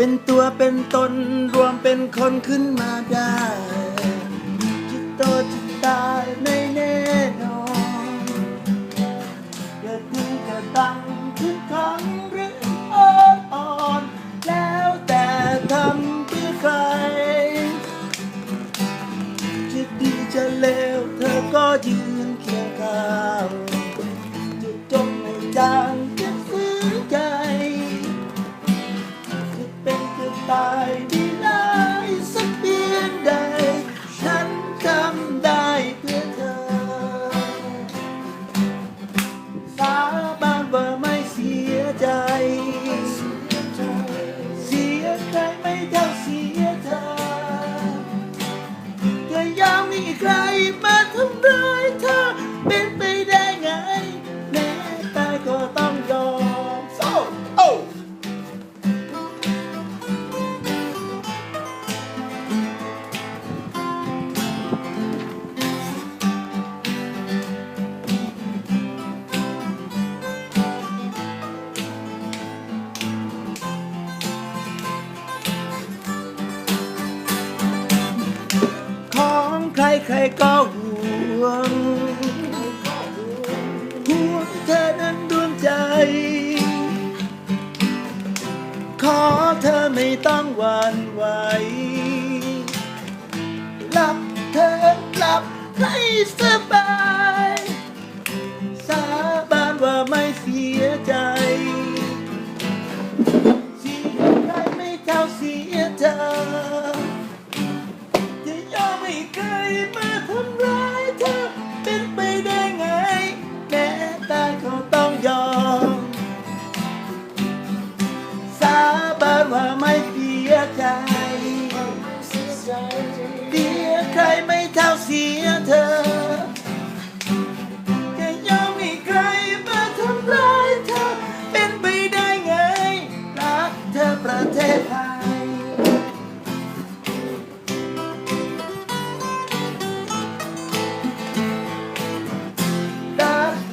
เป็นตัวเป็นตนรวมเป็นคนขึ้นมาได้จะโตจะตาย Amiga. ใครก็ห่วงห่วงเธอนั้นดวงใจ ขอเธอไม่ต้องหวั่นไหวหลับเธอหลับให้สบ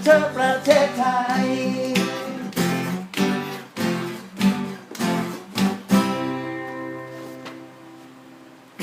ธอประเทศไทย